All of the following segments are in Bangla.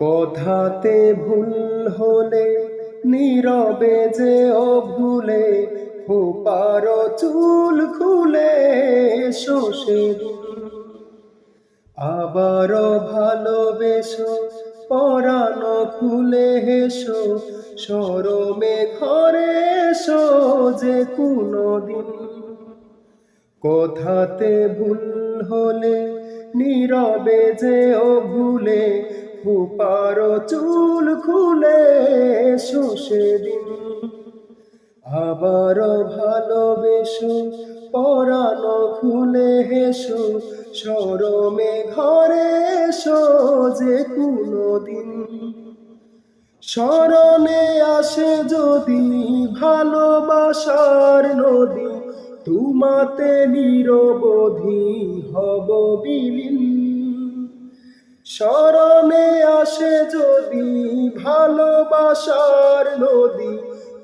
কথাতে ভুল হলে, নীরবে যে ও ভুলে, খোপার চুল খুলে শোষে আবার ভালোবেসো, পরানো খুলে হেসো, সরমে ঘরে এসো যে কোনো দিন কথাতে ভুল হলে, নীরবে যে ও ভুলে ফুপার চুল খুলে শোষে দিন। আবার ভালোবেসো, পরানো খুলে হেসো, সরমে ঘরে এসো যে কোনো দিন স্মরণে আসে যদি ভালোবাসার নদী, তুমাতে নিরবধি হব বিলীন। স্মরণে আসে যদি ভালোবাসার নদী,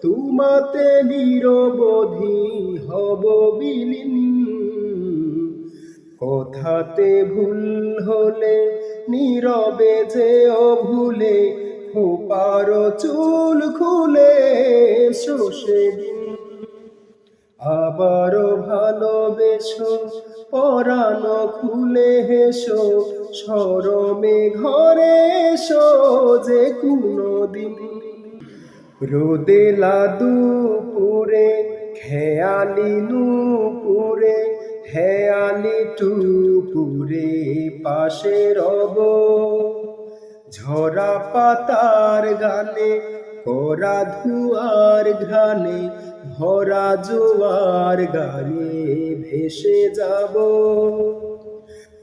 তোমাতে নিরবধি হব বিলীন। কথাতে ভুল হলে, নীরবে যে ভুলে খোপার চুল খুলে শোষে দিন আবার ভালোবেসো পরানো খুলে হেসো, সরমে ঘরে এসো যে কোনো দিন রোদে লাদু পুরে খেয়ালি নুপুরে হেয়ালি টুপুরে পাশে রব। ঝরা পাতার গানে করা ধুয়ার ঘ্রাণে, ভরা জোয়ার গানে ভেসে যাব।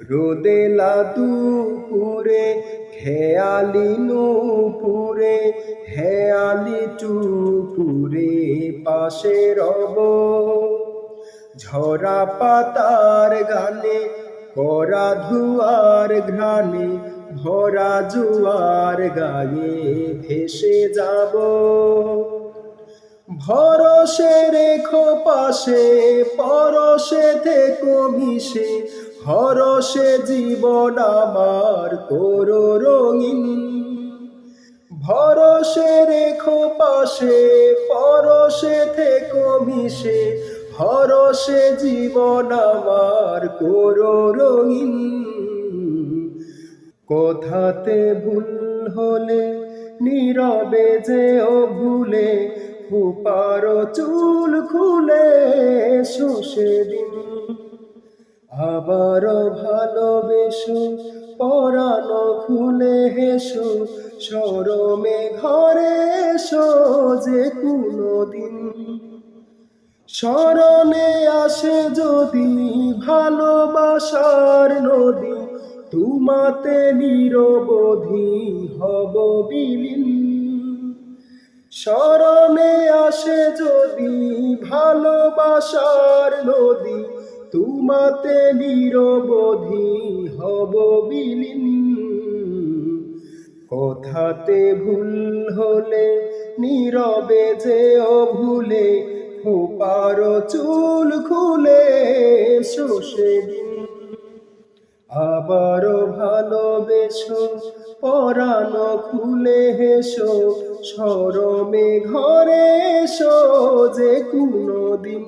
রোদে লাদু পুরে খেয়ালি নুপুরে, হেয়ালি টুপুরে পাশে রব। ঝরা পাতার গানে, করা ধুয়ার ঘ্রাণে ভরা জুয়ার গায়ে ভেসে যাব। ভরসে রেখো পাশে, পরশে থেকো মিশে। হরসে জীবন আমার করো রঙিন। ভরসে রেখো পাশে, পরশে থেকো মিশে। হরসে জীবন আমার করো রঙিন। কথাতে ভুল হলে, নীরবে যে ও ভুলে, ফুপার চুল খুলে শোষে দিন আবার ভালোবেসো, পরানো খুলে হেসো, সরমে ঘরে এসো যে কোনো দিন। স্মরণে আসে যদি ভালোবাসার নদী তুমাতে নিরবধি হব বিলীন। স্মরণে আসে যদি ভালোবাসার নদী, তুমাতে নিরবধি হব বিলীন। কথাতে ভুল হলে নীরবে যে ও ভুলে খোপার চুল খুলে আবার ভালোবেসো পরানো খুলে হেসো সরমে ঘরে এসো যে কোনো দিন